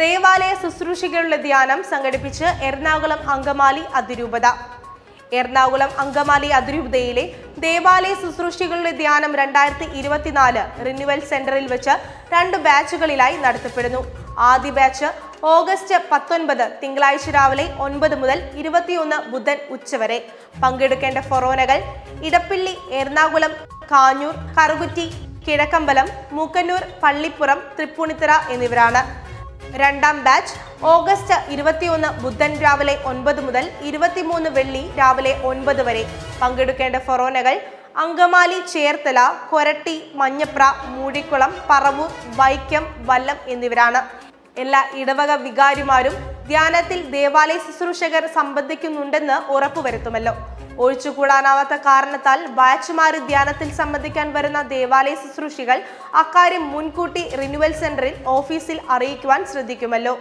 ദേവാലയ ശുശ്രൂഷകളുടെ ധ്യാനം സംഘടിപ്പിച്ച് എറണാകുളം അങ്കമാലി അതിരൂപത. എറണാകുളം അങ്കമാലി അതിരൂപതയിലെ ദേവാലയ ശുശ്രൂഷകളുടെ ധ്യാനം രണ്ടായിരത്തി ഇരുപത്തിനാല് റിന്യൂവൽ സെന്ററിൽ വെച്ച് രണ്ട് ബാച്ചുകളിലായി നടത്തപ്പെടുന്നു. ആദ്യ ബാച്ച് ഓഗസ്റ്റ് പത്തൊൻപത് തിങ്കളാഴ്ച രാവിലെ ഒൻപത് മുതൽ ഇരുപത്തിയൊന്ന് ബുധൻ ഉച്ചവരെ. പങ്കെടുക്കേണ്ട ഫൊറോനകൾ ഇടപ്പള്ളി എറണാകുളം കാഞ്ഞൂർ കറുകുറ്റി കിഴക്കമ്പലം മൂക്കന്നൂർ പള്ളിപ്പുറം തൃപ്പൂണിത്തറ എന്നിവരാണ്. രണ്ടാം ബാച്ച് ഓഗസ്റ്റ് ഇരുപത്തിയൊന്ന് ബുധൻ രാവിലെ ഒൻപത് മുതൽ ഇരുപത്തിമൂന്ന് വെള്ളി രാവിലെ ഒൻപത് വരെ. പങ്കെടുക്കേണ്ട ഫൊറോനകൾ അങ്കമാലി ചേർത്തല കൊരട്ടി മഞ്ഞപ്ര മൂടിക്കുളം പറവൂർ വൈക്കം വല്ലം എന്നിവരാണ്. എല്ലാ ഇടവക വികാരിമാരും ധ്യാനത്തിൽ ദേവാലയ ശുശ്രൂഷകർ സംബന്ധിക്കുന്നുണ്ടെന്ന് ഉറപ്പുവരുത്തുമല്ലോ. ഒഴിച്ചുകൂടാനാവാത്ത കാരണത്താൽ ബാച്ചുമാർ ധ്യാനത്തിൽ സംബന്ധിക്കാൻ വരുന്ന ദേവാലയ ശുശ്രൂഷികൾ അക്കാര്യം മുൻകൂട്ടി റിന്യൂവൽ സെന്ററിൽ ഓഫീസിൽ അറിയിക്കുവാൻ ശ്രദ്ധിക്കുമല്ലോ.